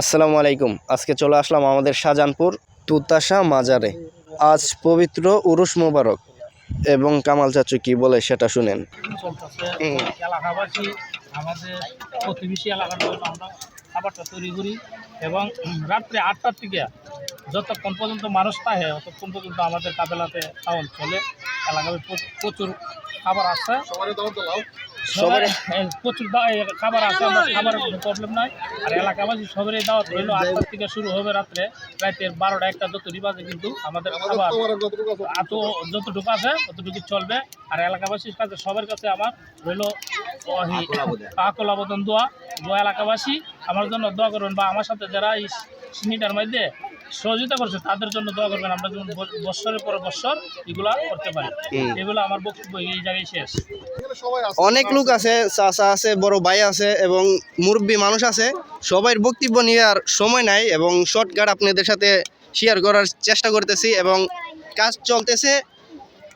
আসসালামু আলাইকুম। আজকে চলে আসলাম আমাদের শাহজাহানপুর তুতাশা মাজারে। আজ পবিত্র উরুস মোবারক এবং কামাল চাচু কি বলে সেটা শুনেন। এবং রাত্রে আটটার থেকে যতক্ষণ পর্যন্ত মানুষ থাকে, ততক্ষণ পর্যন্ত আমাদের কাবেলাতে চাউল চলে। এলাকায় প্রচুর খাবার আছে। সবার প্রচুর খাবার আছে আমরা খাবারের কোনো প্রবলেম নাই। আর এলাকাবাসী সবারই দাওয়াত হইল আটটার থেকে শুরু হবে রাত্রে রাতের বারোটা একটা বাজে কিন্তু আমাদের খাবার এত যতটুকু আছে ততটুকু চলবে। আর এলাকাবাসীর কাছে সবার কাছে আমার রইল কাকল আবেদন দোয়া। দোয়া এলাকাবাসী আমার জন্য দোয়া করবেন বা আমার সাথে যারা এই সিনিটার মধ্যে সহযোগিতা করছে তাদের জন্য দোয়া করবেন। আমরা যেমন ব- বৎসরের পর বৎসর এগুলা করতে পারি। এগুলো আমার বক্তব্য এই জায়গায় শেষ। অনেক লোক আছে। চাচা আছে বড় ভাই আছে এবং মুরব্বী মানুষ আছে। সবাই বক্তব্য নিয়ে আর সময় নাই এবং শর্টকাট আপনাদের সাথে শেয়ার করার চেষ্টা করতেছি এবং কাজ চলতেছে।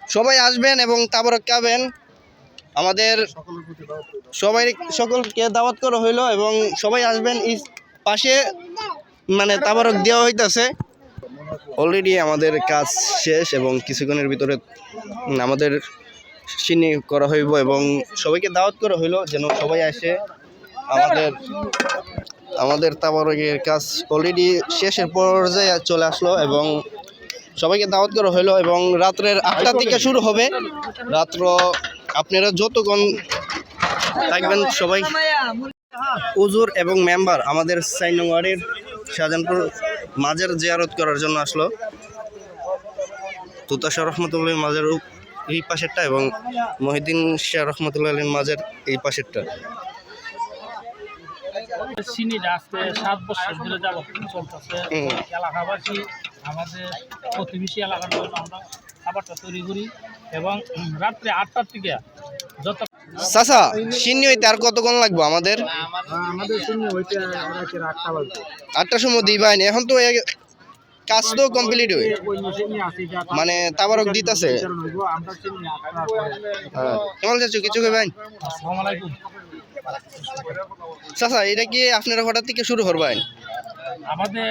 সবাই আসবেন এবং তারপর খাবেন। আমাদের সবাই সকলকে দাওয়াত করা হইল এবং সবাই আসবেন এই পাশে। মানে তাবারক দেওয়া হইতাছে। অলরেডি আমাদের কাজ শেষ এবং কিছুক্ষণের ভিতরে আমাদের চিনি করা হইব এবং সবাইকে দাওয়াত করা হইল যেন সবাই আসে। আমাদের আমাদের তাবারকের কাজ অলরেডি শেষের পর্যায়ে চলে আসলো এবং সবাইকে দাওয়াত করা হইল এবং রাত্রের আটটা থেকে শুরু হবে। রাত্র আপনারা যতক্ষণ থাকবেন সবাই। উজুর এবং মেম্বার আমাদের সাইন সাইনওয়ারের শাহজাহানপুর মাজার জিয়ারত করার জন্য আসলো। তুতাশা রহমতুল্লাহ মাজার এই পাশেরটা এবং মহিদ্দিন শাহ রহমতুল্লাহ আলীর মাজার এই পাশেরটা। চিনিটা আজকে সাত বছর ধরে যাব চলতেছে এলাকাবাসী আমাদের প্রতিবেশী এলাকার আমরা খাবারটা তৈরি করি এবং রাত্রে আটটার থেকে যত চাচা সিন্নি হইতে আর কতক্ষণ লাগবে আমাদের? বাজবে। আটটার সময় দিবাই এখন তো কাজ তো কমপ্লিট হয়ে মানে তাবারক দিতেছে। আমরা চিনি আটটা হ্যাঁ। কেমন চাচ্ছ কিছু আসসালামু চাচা এটা কি আপনারা হঠাৎ থেকে শুরু করবেন? আমাদের